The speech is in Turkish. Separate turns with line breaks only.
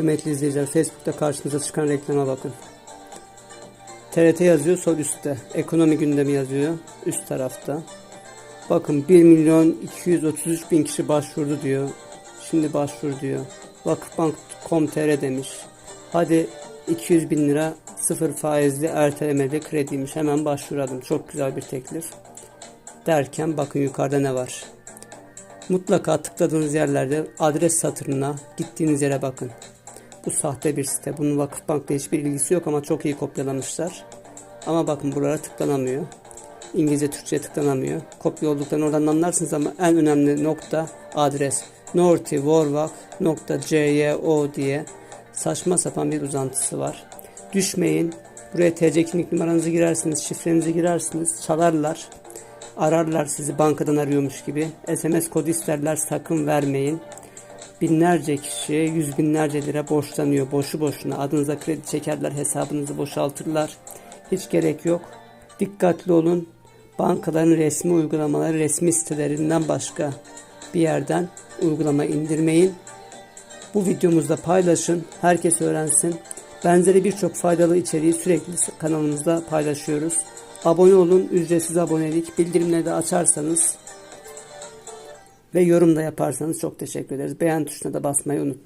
Kıymetli izleyiciler Facebook'ta karşınıza çıkan reklama bakın. TRT yazıyor sol üstte. Ekonomi gündemi yazıyor üst tarafta. Bakın 1 milyon 233 bin kişi başvurdu diyor. Şimdi başvur diyor. Vakıfbank.com.tr demiş. Hadi 200 bin lira sıfır faizli ertelemeli krediymiş. Hemen başvuralım. Çok güzel bir teklif. Derken bakın yukarıda ne var. Mutlaka tıkladığınız yerlerde adres satırına gittiğiniz yere bakın. Bu sahte bir site. Bunun Vakıfbank'la hiçbir ilgisi yok ama çok iyi kopyalamışlar. Ama bakın buralara tıklanamıyor. İngilizce Türkçe tıklanamıyor. Kopya olduklarını oradan anlarsınız ama en önemli nokta adres. nortivorvak.co diye saçma sapan bir uzantısı var. Düşmeyin. Buraya TC kimlik numaranızı girersiniz, şifrenizi girersiniz, çalarlar. Ararlar sizi bankadan arıyormuş gibi. SMS kodu isterler sakın vermeyin. Binlerce kişiye yüz binlerce lira borçlanıyor boşu boşuna. Adınıza kredi çekerler, hesabınızı boşaltırlar. Hiç gerek yok. Dikkatli olun. Bankaların resmi uygulamaları, resmi sitelerinden başka bir yerden uygulama indirmeyin. Bu videomuzda paylaşın. Herkes öğrensin. Benzeri birçok faydalı içeriği sürekli kanalımızda paylaşıyoruz. Abone olun. Ücretsiz abonelik. Bildirimleri de açarsanız ve yorum da yaparsanız çok teşekkür ederiz. Beğen tuşuna da basmayı unutmayın.